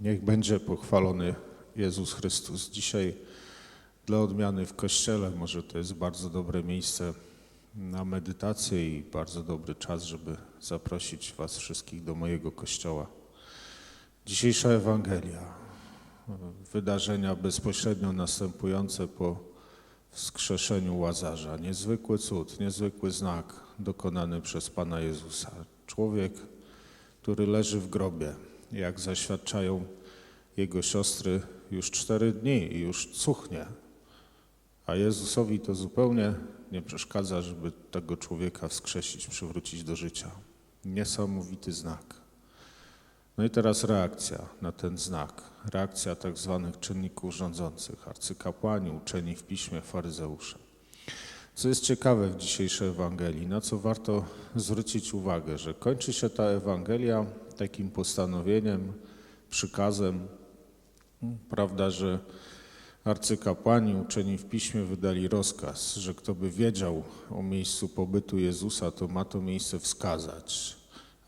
Niech będzie pochwalony Jezus Chrystus. Dzisiaj dla odmiany w Kościele może to jest bardzo dobre miejsce na medytację i bardzo dobry czas, żeby zaprosić Was wszystkich do mojego Kościoła. Dzisiejsza Ewangelia, wydarzenia bezpośrednio następujące po wskrzeszeniu Łazarza. Niezwykły cud, niezwykły znak dokonany przez Pana Jezusa. Człowiek, który leży w grobie, jak zaświadczają jego siostry, już cztery dni i już cuchnie. A Jezusowi to zupełnie nie przeszkadza, żeby tego człowieka wskrzesić, przywrócić do życia. Niesamowity znak. No i teraz reakcja na ten znak. Reakcja tak zwanych czynników rządzących, arcykapłani, uczeni w piśmie, faryzeusze. Co jest ciekawe w dzisiejszej Ewangelii, na co warto zwrócić uwagę, że kończy się ta Ewangelia takim postanowieniem, przykazem, prawda, że arcykapłani uczeni w piśmie wydali rozkaz, że kto by wiedział o miejscu pobytu Jezusa, to ma to miejsce wskazać,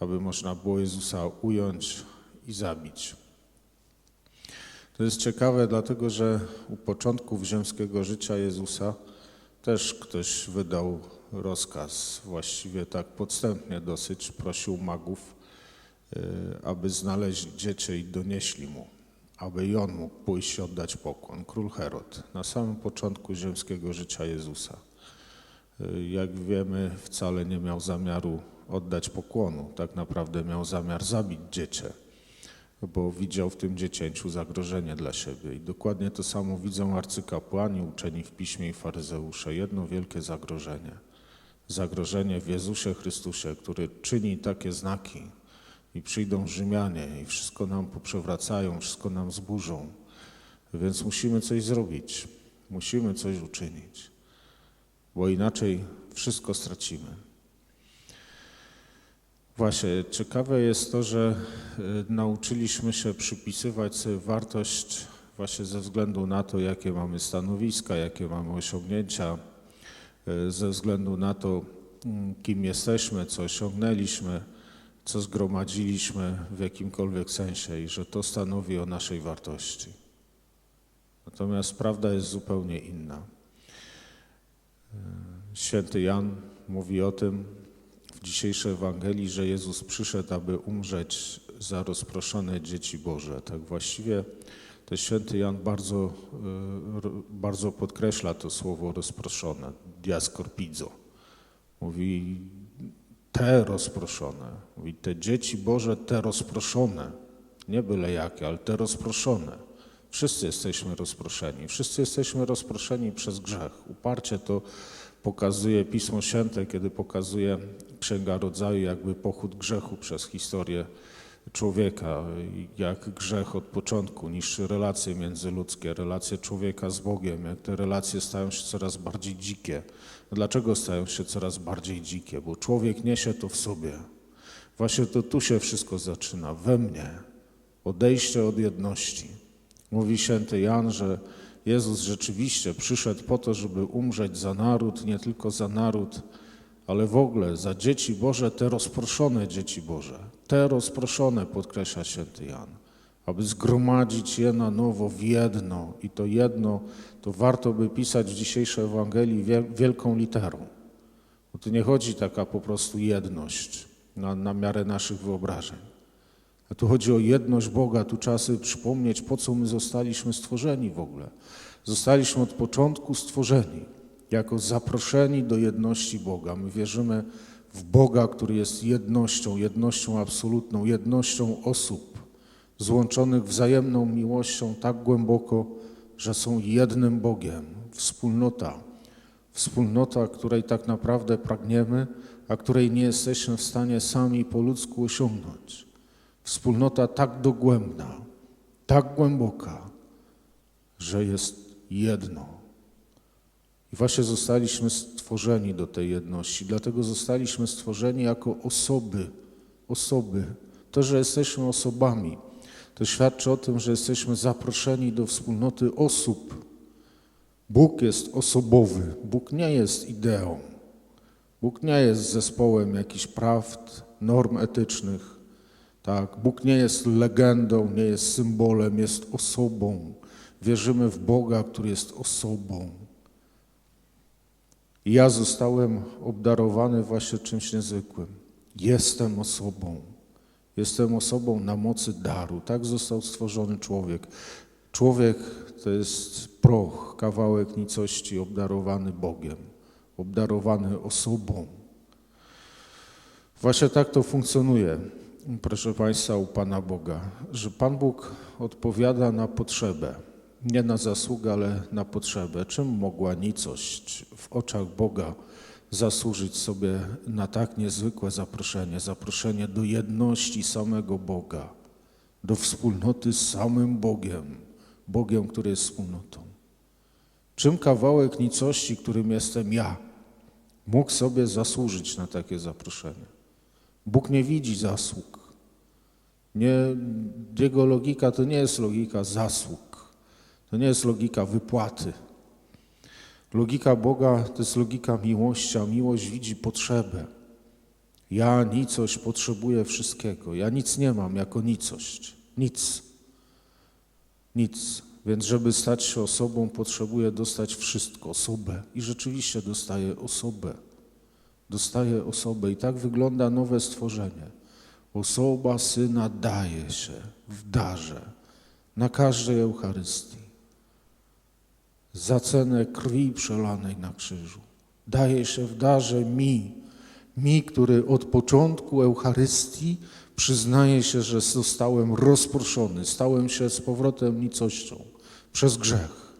aby można było Jezusa ująć i zabić. To jest ciekawe, dlatego że u początków ziemskiego życia Jezusa też ktoś wydał rozkaz, właściwie tak podstępnie dosyć, prosił magów, y, aby znaleźli dziecię i donieśli mu, aby i on mógł pójść i oddać pokłon. Król Herod, na samym początku ziemskiego życia Jezusa. Y, Jak wiemy, wcale nie miał zamiaru oddać pokłonu, tak naprawdę miał zamiar zabić dziecię bo widział w tym dziecięciu zagrożenie dla siebie. I dokładnie to samo widzą arcykapłani, uczeni w piśmie i faryzeusze. Jedno wielkie zagrożenie. Zagrożenie w Jezusie Chrystusie, który czyni takie znaki i przyjdą Rzymianie i wszystko nam poprzewracają, wszystko nam zburzą. Więc musimy coś zrobić. Musimy coś uczynić, bo inaczej wszystko stracimy. Właśnie, ciekawe jest to, że y, nauczyliśmy się przypisywać sobie wartość właśnie ze względu na to, jakie mamy stanowiska, jakie mamy osiągnięcia, y, ze względu na to, mm, kim jesteśmy, co osiągnęliśmy, co zgromadziliśmy w jakimkolwiek sensie i że to stanowi o naszej wartości. Natomiast prawda jest zupełnie inna. Y, Święty Jan mówi o tym, dzisiejszej Ewangelii, że Jezus przyszedł, aby umrzeć za rozproszone dzieci Boże. Tak właściwie to święty Jan bardzo, r- bardzo podkreśla to słowo rozproszone, diascorpizo. Mówi te rozproszone, mówi te dzieci Boże, te rozproszone, nie byle jakie, ale te rozproszone. Wszyscy jesteśmy rozproszeni, wszyscy jesteśmy rozproszeni przez grzech. Uparcie to pokazuje Pismo Święte, kiedy pokazuje Księga Rodzaju, jakby pochód grzechu przez historię człowieka, jak grzech od początku niszczy relacje międzyludzkie, relacje człowieka z Bogiem, jak te relacje stają się coraz bardziej dzikie. Dlaczego stają się coraz bardziej dzikie? Bo człowiek niesie to w sobie. Właśnie to tu się wszystko zaczyna, we mnie. Odejście od jedności. Mówi święty Jan, że Jezus rzeczywiście przyszedł po to, żeby umrzeć za naród, nie tylko za naród, ale w ogóle za dzieci Boże, te rozproszone dzieci Boże. Te rozproszone, podkreśla święty Jan, aby zgromadzić je na nowo w jedno. I to jedno, to warto by pisać w dzisiejszej Ewangelii wiel- wielką literą. Bo tu nie chodzi taka po prostu jedność na, na miarę naszych wyobrażeń. Tu chodzi o jedność Boga, tu sobie przypomnieć, po co my zostaliśmy stworzeni w ogóle. Zostaliśmy od początku stworzeni jako zaproszeni do jedności Boga. My wierzymy w Boga, który jest jednością, jednością absolutną, jednością osób złączonych wzajemną miłością tak głęboko, że są jednym Bogiem. Wspólnota, wspólnota, której tak naprawdę pragniemy, a której nie jesteśmy w stanie sami po ludzku osiągnąć. Wspólnota tak dogłębna, tak głęboka, że jest jedno. I właśnie zostaliśmy stworzeni do tej jedności, dlatego zostaliśmy stworzeni jako osoby, osoby. To, że jesteśmy osobami, to świadczy o tym, że jesteśmy zaproszeni do wspólnoty osób. Bóg jest osobowy, Bóg nie jest ideą, Bóg nie jest zespołem jakichś prawd, norm etycznych, Tak, Bóg nie jest legendą, nie jest symbolem, jest osobą. Wierzymy w Boga, który jest osobą. I ja zostałem obdarowany właśnie czymś niezwykłym. Jestem osobą. Jestem osobą na mocy daru. Tak został stworzony człowiek. Człowiek to jest proch, kawałek nicości obdarowany Bogiem, obdarowany osobą. Właśnie tak to funkcjonuje, proszę Państwa, u Pana Boga, że Pan Bóg odpowiada na potrzebę, nie na zasługę, ale na potrzebę. Czym mogła nicość w oczach Boga zasłużyć sobie na tak niezwykłe zaproszenie, zaproszenie do jedności samego Boga, do wspólnoty z samym Bogiem, Bogiem, który jest wspólnotą. Czym kawałek nicości, którym jestem ja, mógł sobie zasłużyć na takie zaproszenie? Bóg nie widzi zasług. Nie, jego logika to nie jest logika zasług. To nie jest logika wypłaty. Logika Boga to jest logika miłości, a miłość widzi potrzebę. Ja nicość potrzebuję wszystkiego. Ja nic nie mam jako nicość. Nic. Nic. Więc żeby stać się osobą, potrzebuję dostać wszystko, osobę. I rzeczywiście dostaję osobę. Dostaję osobę. I tak wygląda nowe stworzenie. Osoba Syna daje się w darze na każdej Eucharystii za cenę krwi przelanej na krzyżu. Daje się w darze mi, mi, który od początku Eucharystii przyznaje się, że zostałem rozproszony, stałem się z powrotem nicością przez grzech,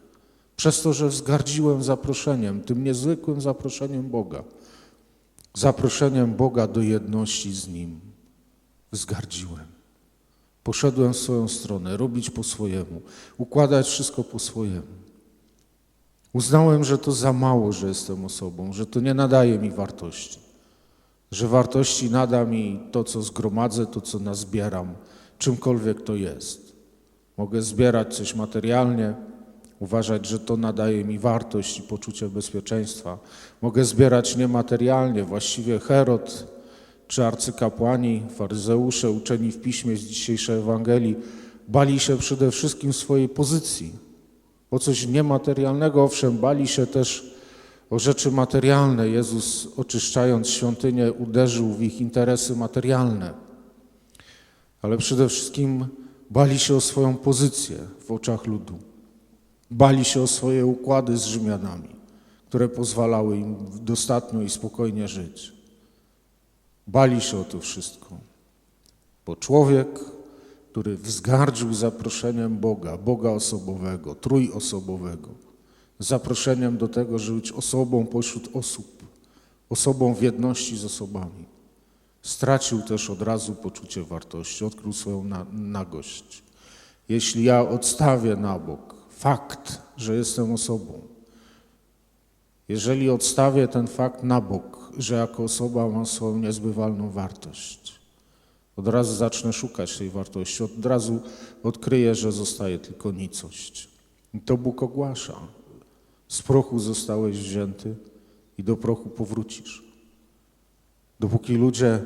przez to, że wzgardziłem zaproszeniem, tym niezwykłym zaproszeniem Boga, zaproszeniem Boga do jedności z Nim. Wzgardziłem. Poszedłem w swoją stronę, robić po swojemu, układać wszystko po swojemu. Uznałem, że to za mało, że jestem osobą, że to nie nadaje mi wartości, że wartości nada mi to, co zgromadzę, to, co nazbieram, czymkolwiek to jest. Mogę zbierać coś materialnie, uważać, że to nadaje mi wartość i poczucie bezpieczeństwa. Mogę zbierać niematerialnie, właściwie Herod czy arcykapłani, faryzeusze, uczeni w piśmie z dzisiejszej Ewangelii bali się przede wszystkim swojej pozycji o coś niematerialnego. Owszem, bali się też o rzeczy materialne. Jezus, oczyszczając świątynię, uderzył w ich interesy materialne. Ale przede wszystkim bali się o swoją pozycję w oczach ludu. Bali się o swoje układy z Rzymianami, które pozwalały im dostatnio i spokojnie żyć. Bali się o to wszystko, bo człowiek który wzgardził zaproszeniem Boga, Boga osobowego, trójosobowego, zaproszeniem do tego, żeby być osobą pośród osób, osobą w jedności z osobami. Stracił też od razu poczucie wartości, odkrył swoją na, nagość. Jeśli ja odstawię na bok fakt, że jestem osobą, jeżeli odstawię ten fakt na bok, że jako osoba mam swoją niezbywalną wartość, od razu zacznę szukać tej wartości, od razu odkryję, że zostaje tylko nicość. I to Bóg ogłasza. Z prochu zostałeś wzięty i do prochu powrócisz. Dopóki ludzie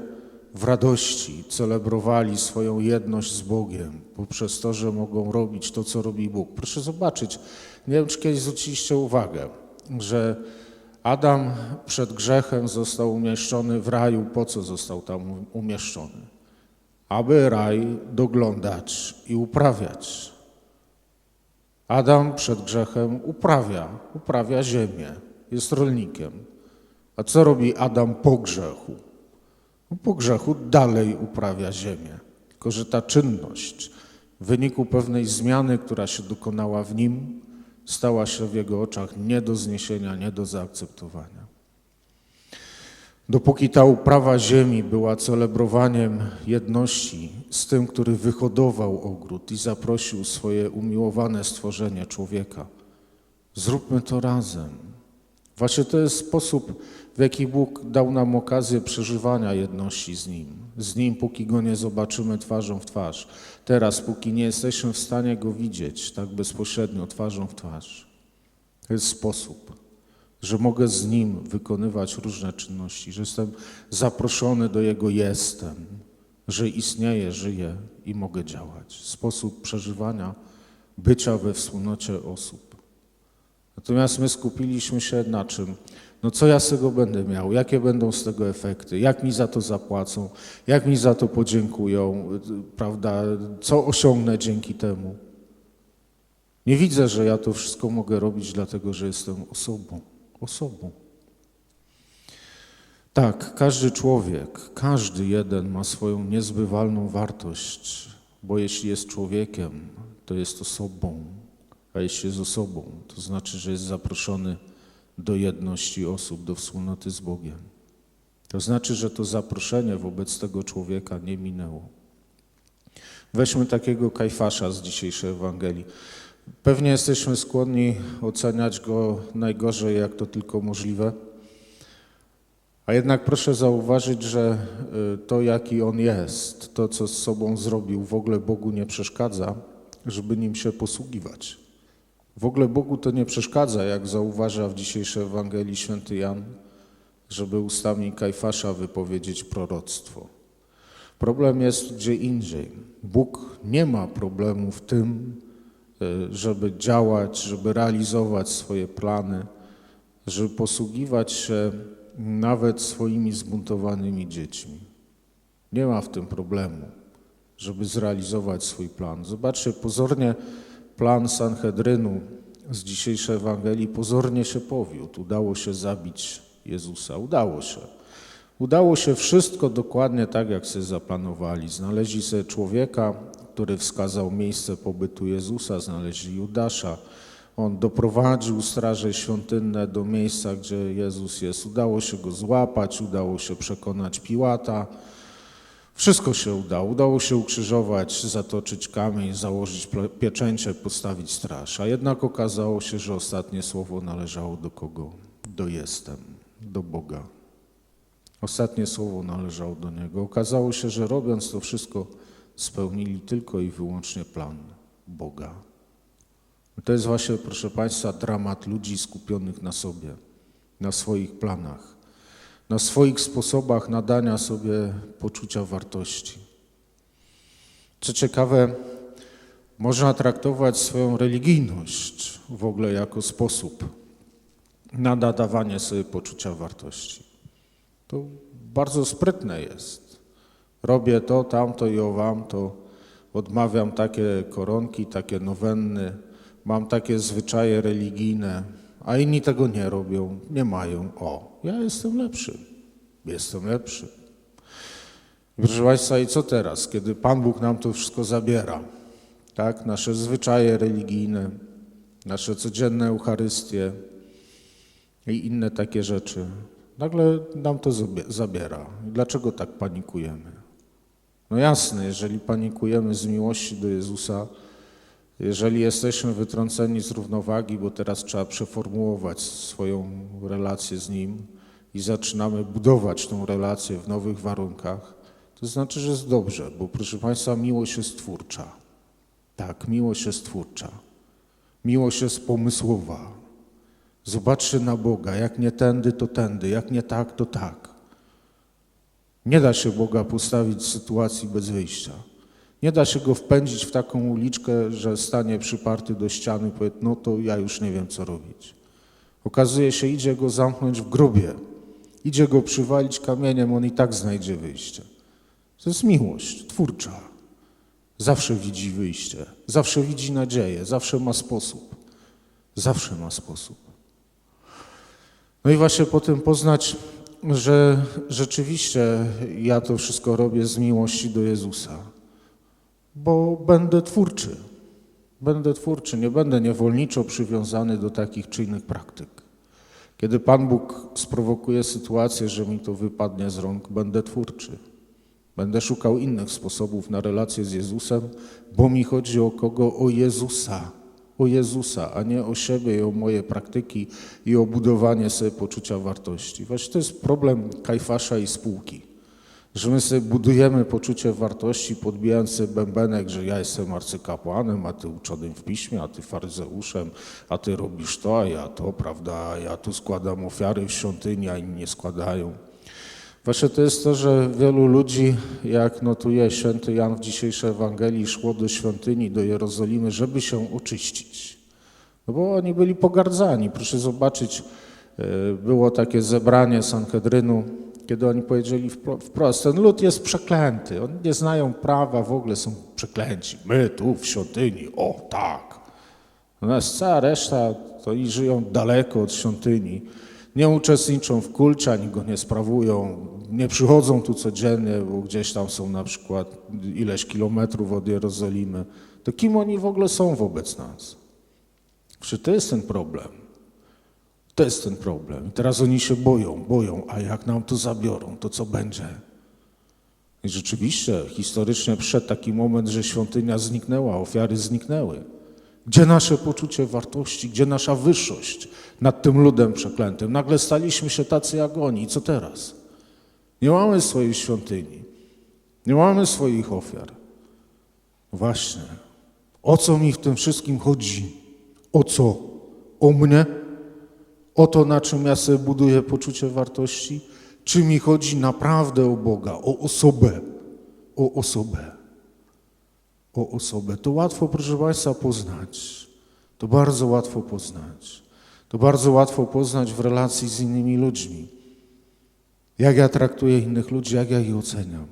w radości celebrowali swoją jedność z Bogiem poprzez to, że mogą robić to, co robi Bóg. Proszę zobaczyć, nie wiem, czy kiedyś zwróciliście uwagę, że Adam przed grzechem został umieszczony w raju. Po co został tam umieszczony? aby raj doglądać i uprawiać. Adam przed grzechem uprawia, uprawia ziemię, jest rolnikiem. A co robi Adam po grzechu? Po grzechu dalej uprawia ziemię, tylko że ta czynność w wyniku pewnej zmiany, która się dokonała w nim, stała się w jego oczach nie do zniesienia, nie do zaakceptowania. Dopóki ta uprawa ziemi była celebrowaniem jedności z tym, który wyhodował ogród i zaprosił swoje umiłowane stworzenie człowieka, zróbmy to razem. Właśnie to jest sposób, w jaki Bóg dał nam okazję przeżywania jedności z Nim. Z Nim, póki Go nie zobaczymy twarzą w twarz. Teraz, póki nie jesteśmy w stanie Go widzieć tak bezpośrednio, twarzą w twarz. To jest sposób że mogę z Nim wykonywać różne czynności, że jestem zaproszony do Jego jestem, że istnieję, żyję i mogę działać. Sposób przeżywania, bycia we wspólnocie osób. Natomiast my skupiliśmy się na czym? No co ja z tego będę miał? Jakie będą z tego efekty? Jak mi za to zapłacą? Jak mi za to podziękują? Prawda? Co osiągnę dzięki temu? Nie widzę, że ja to wszystko mogę robić, dlatego że jestem osobą. Osobą. Tak, każdy człowiek, każdy jeden ma swoją niezbywalną wartość, bo jeśli jest człowiekiem, to jest osobą, a jest osobą, to znaczy, że jest zaproszony do jedności osób, do wspólnoty z Bogiem. To znaczy, że to zaproszenie wobec tego człowieka nie minęło. Weźmy takiego Kajfasza z dzisiejszej Ewangelii. Pewnie jesteśmy skłonni oceniać go najgorzej, jak to tylko możliwe. A jednak proszę zauważyć, że y, to, jaki on jest, to, co z sobą zrobił, w ogóle Bogu nie przeszkadza, żeby nim się posługiwać. W ogóle Bogu to nie przeszkadza, jak zauważa w dzisiejszej Ewangelii święty Jan, żeby ustami Kajfasza wypowiedzieć proroctwo. Problem jest gdzie indziej. Bóg nie ma problemu w tym, y, żeby działać, żeby realizować swoje plany, żeby posługiwać się nawet swoimi zbuntowanymi dziećmi. Nie ma w tym problemu, żeby zrealizować swój plan. Zobaczcie, pozornie plan Sanhedrynu z dzisiejszej Ewangelii pozornie się powiódł. Udało się zabić Jezusa. Udało się. Udało się wszystko dokładnie tak, jak sobie zaplanowali. Znaleźli sobie człowieka, który wskazał miejsce pobytu Jezusa, znaleźli Judasza. On doprowadził straże świątynne do miejsca, gdzie Jezus jest. Udało się go złapać, udało się przekonać Piłata. Wszystko się udało. Udało się ukrzyżować, zatoczyć kamień, założyć pieczęcie, postawić straż. A jednak okazało się, że ostatnie słowo należało do kogo? Do jestem, do Boga. Ostatnie słowo należało do Niego. Okazało się, że robiąc to wszystko, spełnili tylko i wyłącznie plan Boga. To jest właśnie, proszę Państwa, dramat ludzi skupionych na sobie, na swoich planach, na swoich sposobach nadania sobie poczucia wartości. Co ciekawe, można traktować swoją religijność w ogóle jako sposób na nadawanie sobie poczucia wartości. To bardzo sprytne jest. Robię to, tamto i owam, to odmawiam takie koronki, takie nowenny, mam takie zwyczaje religijne, a inni tego nie robią, nie mają. O, ja jestem lepszy. Jestem lepszy. Proszę Państwa, i co teraz, kiedy Pan Bóg nam to wszystko zabiera? Tak, nasze zwyczaje religijne, nasze codzienne Eucharystie i inne takie rzeczy. Nagle nam to zabie- zabiera. Dlaczego tak panikujemy? No jasne, jeżeli panikujemy z miłości do Jezusa, jeżeli jesteśmy wytrąceni z równowagi, bo teraz trzeba przeformułować swoją relację z Nim i zaczynamy budować tą relację w nowych warunkach, to znaczy, że jest dobrze, bo proszę Państwa, miłość jest twórcza. Tak, miłość jest twórcza. Miłość jest pomysłowa. Zobaczcie na Boga, jak nie tędy, to tędy, jak nie tak, to tak. Nie da się Boga postawić w sytuacji bez wyjścia. Nie da się go wpędzić w taką uliczkę, że stanie przyparty do ściany i powie, no to ja już nie wiem, co robić. Okazuje się, idzie go zamknąć w grobie, idzie go przywalić kamieniem, on i tak znajdzie wyjście. To jest miłość twórcza. Zawsze widzi wyjście, zawsze widzi nadzieję, zawsze ma sposób. Zawsze ma sposób. No i właśnie po tym poznać, że rzeczywiście ja to wszystko robię z miłości do Jezusa, bo będę twórczy. Będę twórczy, nie będę niewolniczo przywiązany do takich czy innych praktyk. Kiedy Pan Bóg sprowokuje sytuację, że mi to wypadnie z rąk, będę twórczy. Będę szukał innych sposobów na relację z Jezusem, bo mi chodzi o kogo? O Jezusa. O Jezusa, a nie o siebie i o moje praktyki i o budowanie sobie poczucia wartości. Właśnie to jest problem Kajfasza i spółki. Że my sobie budujemy poczucie wartości, podbijając sobie bębenek, że ja jestem arcykapłanem, a ty uczonym w piśmie, a ty faryzeuszem, a ty robisz to, a ja to, prawda, ja tu składam ofiary w świątyni, a inni nie składają. Właśnie to jest to, że wielu ludzi, jak notuje święty Jan w dzisiejszej Ewangelii, szło do świątyni, do Jerozolimy, żeby się oczyścić. No bo oni byli pogardzani. Proszę zobaczyć, e, było takie zebranie Sanhedrynu, kiedy oni powiedzieli wpro- wprost, ten lud jest przeklęty, oni nie znają prawa, w ogóle są przeklęci. My tu w świątyni, o tak. Natomiast cała reszta to i żyją daleko od świątyni, nie uczestniczą w kulcie, ani go nie sprawują, nie przychodzą tu codziennie, bo gdzieś tam są na przykład ileś kilometrów od Jerozolimy. To kim oni w ogóle są wobec nas? Czy to jest ten problem? To jest ten problem. Teraz oni się boją, boją, a jak nam to zabiorą, to co będzie? I rzeczywiście historycznie przyszedł taki moment, że świątynia zniknęła, ofiary zniknęły. Gdzie nasze poczucie wartości, gdzie nasza wyższość nad tym ludem przeklętym? Nagle staliśmy się tacy jak oni. I co teraz? Nie mamy swojej świątyni, nie mamy swoich ofiar. Właśnie. O co mi w tym wszystkim chodzi? O co? O mnie? O to, na czym ja sobie buduję poczucie wartości? Czy mi chodzi naprawdę o Boga, o osobę? O osobę. O osobę. To łatwo, proszę Państwa, poznać. To bardzo łatwo poznać. To bardzo łatwo poznać w relacji z innymi ludźmi. Jak ja traktuję innych ludzi, jak ja ich oceniam.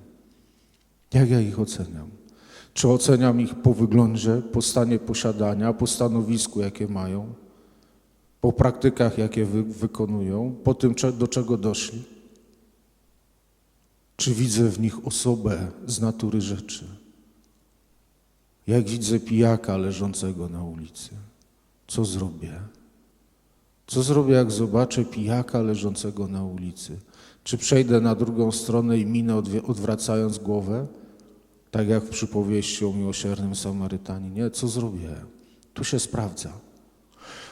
Jak ja ich oceniam? Czy oceniam ich po wyglądzie, po stanie posiadania, po stanowisku, jakie mają, po praktykach, jakie wy, wykonują, po tym, do czego doszli? Czy widzę w nich osobę z natury rzeczy? Jak widzę pijaka leżącego na ulicy, co zrobię? Co zrobię, jak zobaczę pijaka leżącego na ulicy? Czy przejdę na drugą stronę i minę odwracając głowę? Tak jak w przypowieści o miłosiernym Samarytaninie. Co zrobię? Tu się sprawdza.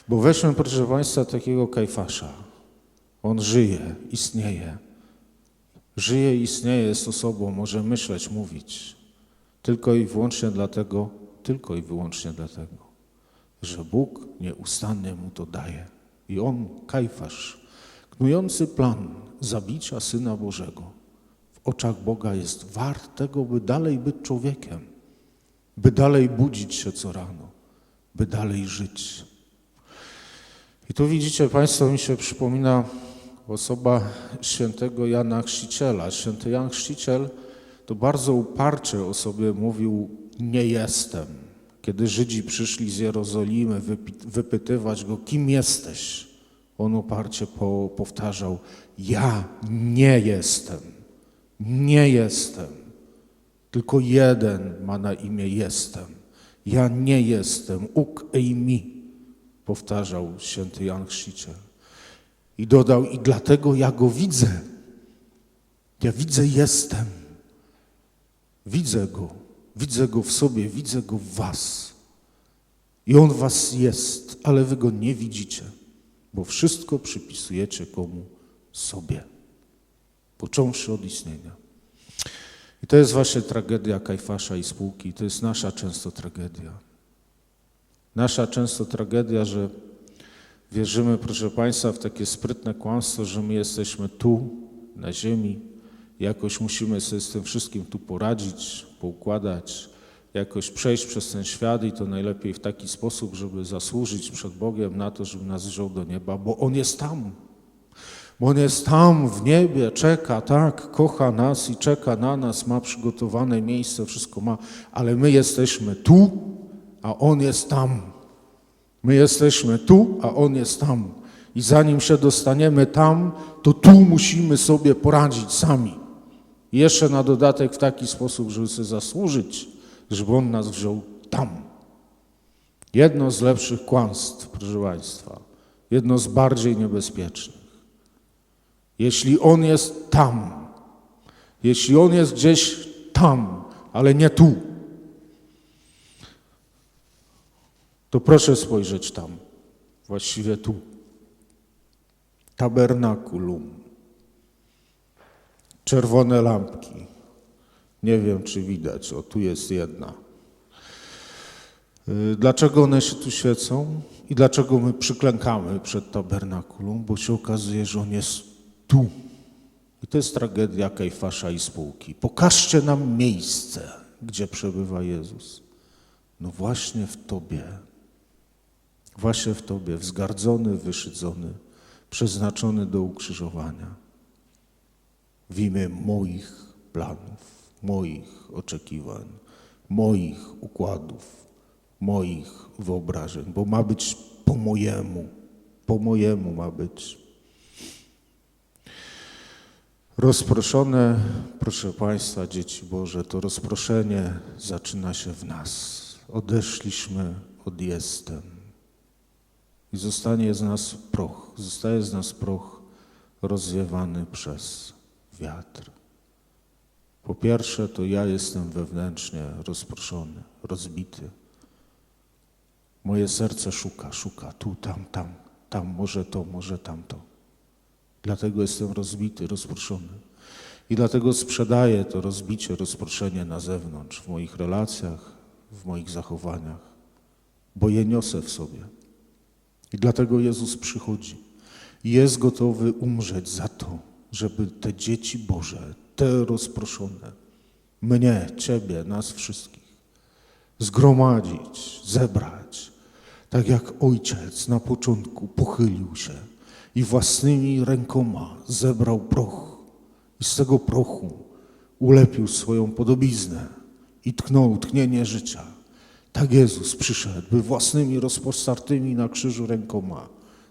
Bo weźmy, proszę Państwa, takiego Kajfasza. On żyje, istnieje. Żyje, istnieje, jest osobą, może myśleć, mówić. Tylko i wyłącznie dlatego, tylko i wyłącznie dlatego, że Bóg nieustannie mu to daje. I on, Kajfasz, knujący plan zabicia Syna Bożego, w oczach Boga jest wart tego, by dalej być człowiekiem, by dalej budzić się co rano, by dalej żyć. I tu widzicie Państwo, mi się przypomina osoba świętego Jana Chrzciciela. Święty Jan Chrzciciel to bardzo uparcie o sobie mówił nie jestem. Kiedy Żydzi przyszli z Jerozolimy wypytywać go, kim jesteś? On uparcie po, powtarzał, ja nie jestem, nie jestem. Tylko jeden ma na imię jestem. Ja nie jestem, uk mi, powtarzał święty Jan Chrzciciel. I dodał, i dlatego ja go widzę. Ja widzę jestem. Widzę go, widzę go w sobie, widzę go w was. I on was jest, ale wy go nie widzicie, bo wszystko przypisujecie komu sobie, począwszy od istnienia. I to jest właśnie tragedia Kajfasza i spółki, to jest nasza często tragedia. Nasza często tragedia, że wierzymy, proszę Państwa, w takie sprytne kłamstwo, że my jesteśmy tu, na ziemi, jakoś musimy sobie z tym wszystkim tu poradzić, poukładać, jakoś przejść przez ten świat i to najlepiej w taki sposób, żeby zasłużyć przed Bogiem na to, żeby nas wziął do nieba, bo On jest tam. Bo On jest tam w niebie, czeka, tak, kocha nas i czeka na nas, ma przygotowane miejsce, wszystko ma, ale my jesteśmy tu, a On jest tam. My jesteśmy tu, a On jest tam. I zanim się dostaniemy tam, to tu musimy sobie poradzić sami. I jeszcze na dodatek w taki sposób, żeby sobie zasłużyć, żeby On nas wziął tam. Jedno z lepszych kłamstw, proszę Państwa, jedno z bardziej niebezpiecznych. Jeśli On jest tam, jeśli On jest gdzieś tam, ale nie tu, to proszę spojrzeć tam, właściwie tu. Tabernakulum. Czerwone lampki. Nie wiem, czy widać. O, tu jest jedna. Y, Dlaczego one się tu świecą i dlaczego my przyklękamy przed tabernakulum? Bo się okazuje, że on jest tu. I to jest tragedia Kajfasza i spółki. Pokażcie nam miejsce, gdzie przebywa Jezus. No właśnie w Tobie. Właśnie w Tobie, wzgardzony, wyszydzony, przeznaczony do ukrzyżowania. W imię moich planów, moich oczekiwań, moich układów, moich wyobrażeń, bo ma być po mojemu, po mojemu ma być. Rozproszone, proszę Państwa, dzieci Boże, to rozproszenie zaczyna się w nas. Odeszliśmy od jestem. I zostanie z nas proch, zostaje z nas proch rozwiewany przez wiatr. Po pierwsze, to ja jestem wewnętrznie rozproszony, rozbity. Moje serce szuka, szuka tu, tam, tam, tam, może to, może tamto. Dlatego jestem rozbity, rozproszony. I dlatego sprzedaję to rozbicie, rozproszenie na zewnątrz, w moich relacjach, w moich zachowaniach, bo je niosę w sobie. I dlatego Jezus przychodzi. Jest gotowy umrzeć za to, żeby te dzieci Boże, te rozproszone, mnie, Ciebie, nas wszystkich, zgromadzić, zebrać, tak jak ojciec na początku pochylił się i własnymi rękoma zebrał proch i z tego prochu ulepił swoją podobiznę i tknął tchnienie życia. Tak Jezus przyszedł, by własnymi rozpostartymi na krzyżu rękoma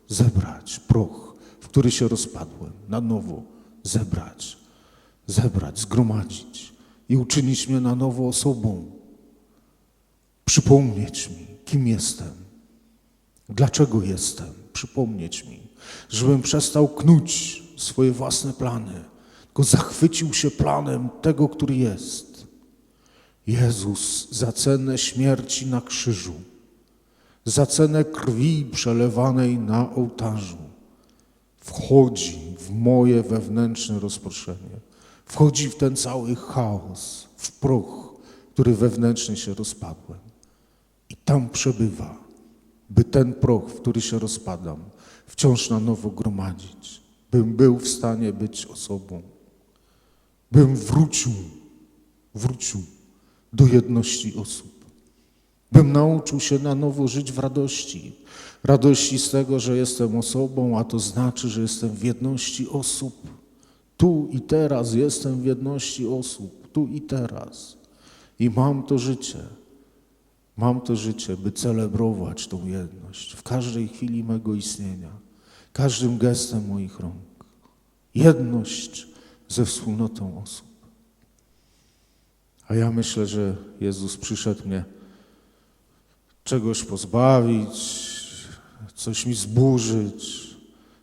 zebrać proch, w który się rozpadłem, na nowo zebrać, zebrać, zgromadzić i uczynić mnie na nowo osobą. Przypomnieć mi, kim jestem, dlaczego jestem, przypomnieć mi, żebym przestał knuć swoje własne plany, tylko zachwycił się planem tego, który jest. Jezus za cenę śmierci na krzyżu, za cenę krwi przelewanej na ołtarzu, wchodzi w moje wewnętrzne rozproszenie, wchodzi w ten cały chaos, w proch, który wewnętrznie się rozpadłem. I tam przebywa, by ten proch, w który się rozpadam, wciąż na nowo gromadzić, bym był w stanie być osobą, bym wrócił, wrócił do jedności osób, bym nauczył się na nowo żyć w radości. Radości z tego, że jestem osobą, a to znaczy, że jestem w jedności osób. Tu i teraz jestem w jedności osób, tu i teraz. I mam to życie. Mam to życie, by celebrować tą jedność w każdej chwili mego istnienia, każdym gestem moich rąk. Jedność ze wspólnotą osób. A ja myślę, że Jezus przyszedł mnie czegoś pozbawić, coś mi zburzyć,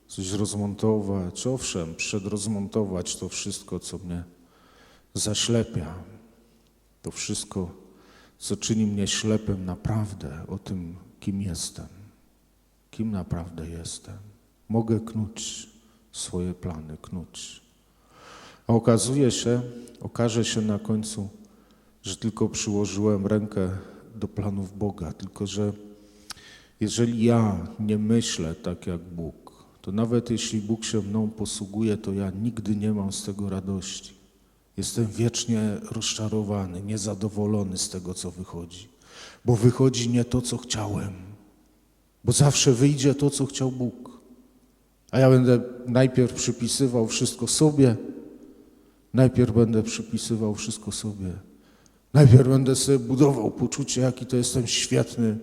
coś rozmontować. Owszem, przyszedł rozmontować to wszystko, co mnie zaślepia. To wszystko, co czyni mnie ślepym naprawdę o tym, kim jestem. Kim naprawdę jestem. Mogę knuć swoje plany, knuć. A okazuje się, okaże się na końcu, że tylko przyłożyłem rękę do planów Boga, tylko że jeżeli ja nie myślę tak jak Bóg, to nawet jeśli Bóg się mną posługuje, to ja nigdy nie mam z tego radości. Jestem wiecznie rozczarowany, niezadowolony z tego, co wychodzi, bo wychodzi nie to, co chciałem, bo zawsze wyjdzie to, co chciał Bóg. A ja będę najpierw przypisywał wszystko sobie, najpierw będę przypisywał wszystko sobie. Najpierw będę sobie budował poczucie, jaki to jestem świetny,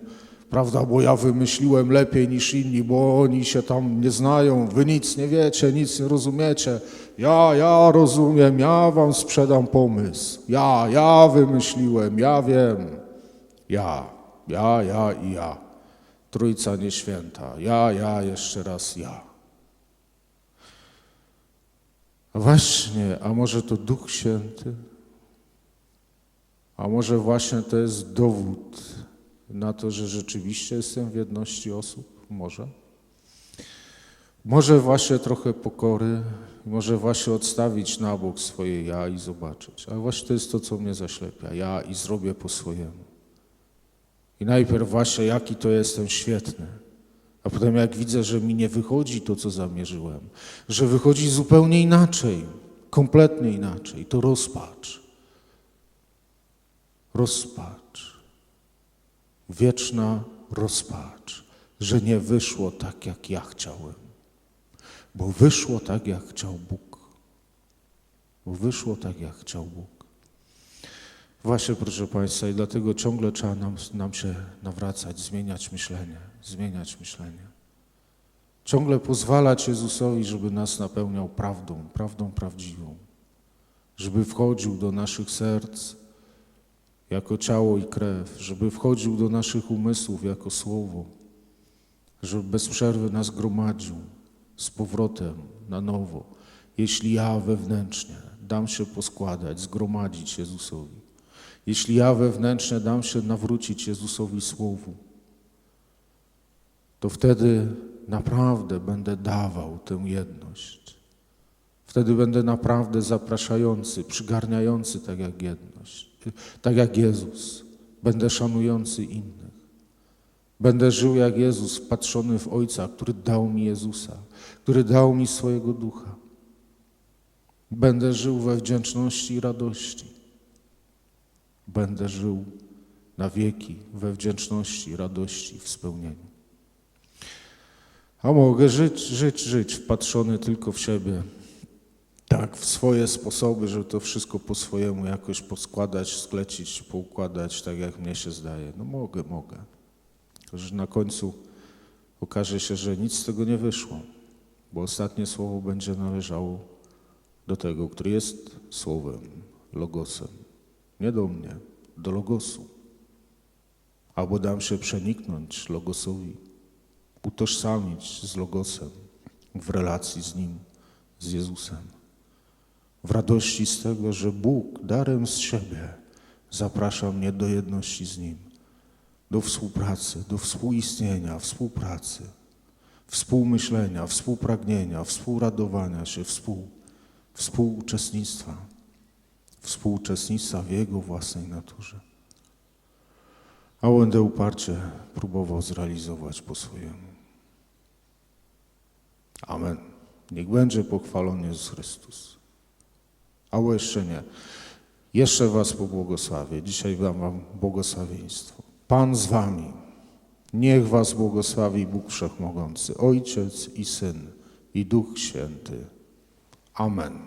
prawda, bo ja wymyśliłem lepiej niż inni, bo oni się tam nie znają, wy nic nie wiecie, nic nie rozumiecie. Ja, ja rozumiem, ja wam sprzedam pomysł. Ja, ja wymyśliłem, ja wiem. Ja, ja, ja i ja. Trójca nieświęta. Ja, ja, jeszcze raz ja. Właśnie, a może to Duch Święty? A może właśnie to jest dowód na to, że rzeczywiście jestem w jedności osób? Może. Może właśnie trochę pokory, może właśnie odstawić na bok swoje ja i zobaczyć. Ale właśnie to jest to, co mnie zaślepia. Ja i zrobię po swojemu. I najpierw właśnie jaki to jestem świetny. A potem jak widzę, że mi nie wychodzi to, co zamierzyłem, że wychodzi zupełnie inaczej, kompletnie inaczej. To rozpacz. Rozpacz. Wieczna rozpacz, że nie wyszło tak, jak ja chciałem. Bo wyszło tak, jak chciał Bóg. Bo wyszło tak, jak chciał Bóg. Właśnie, proszę Państwa, i dlatego ciągle trzeba nam, nam się nawracać, zmieniać myślenie, zmieniać myślenie. Ciągle pozwalać Jezusowi, żeby nas napełniał prawdą, prawdą prawdziwą, żeby wchodził do naszych serc jako ciało i krew, żeby wchodził do naszych umysłów jako słowo, żeby bez przerwy nas gromadził z powrotem na nowo. Jeśli ja wewnętrznie dam się poskładać, zgromadzić Jezusowi, jeśli ja wewnętrznie dam się nawrócić Jezusowi Słowu, to wtedy naprawdę będę dawał tę jedność. Wtedy będę naprawdę zapraszający, przygarniający tak jak jedność, tak jak Jezus. Będę szanujący innych. Będę żył jak Jezus, wpatrzony w Ojca, który dał mi Jezusa, który dał mi swojego ducha. Będę żył we wdzięczności i radości. Będę żył na wieki we wdzięczności, radości, w spełnieniu. A mogę żyć, żyć, żyć, wpatrzony tylko w siebie, tak, w swoje sposoby, żeby to wszystko po swojemu jakoś poskładać, sklecić, poukładać, tak jak mnie się zdaje. No mogę, mogę. Że na końcu okaże się, że nic z tego nie wyszło, bo ostatnie słowo będzie należało do tego, który jest słowem, logosem. Nie do mnie, do logosu. Albo dam się przeniknąć logosowi utożsamić z Logosem w relacji z Nim, z Jezusem. W radości z tego, że Bóg darem z siebie zaprasza mnie do jedności z Nim, do współpracy, do współistnienia, współpracy, współmyślenia, współpragnienia, współradowania się, współ, współuczestnictwa, współuczestnictwa w Jego własnej naturze. A będę uparcie próbował zrealizować po swojemu. Amen. Niech będzie pochwalony Jezus Chrystus. A jeszcze nie. Jeszcze Was pobłogosławię. Dzisiaj dam Wam błogosławieństwo. Pan z Wami. Niech Was błogosławi Bóg Wszechmogący, Ojciec i Syn i Duch Święty. Amen.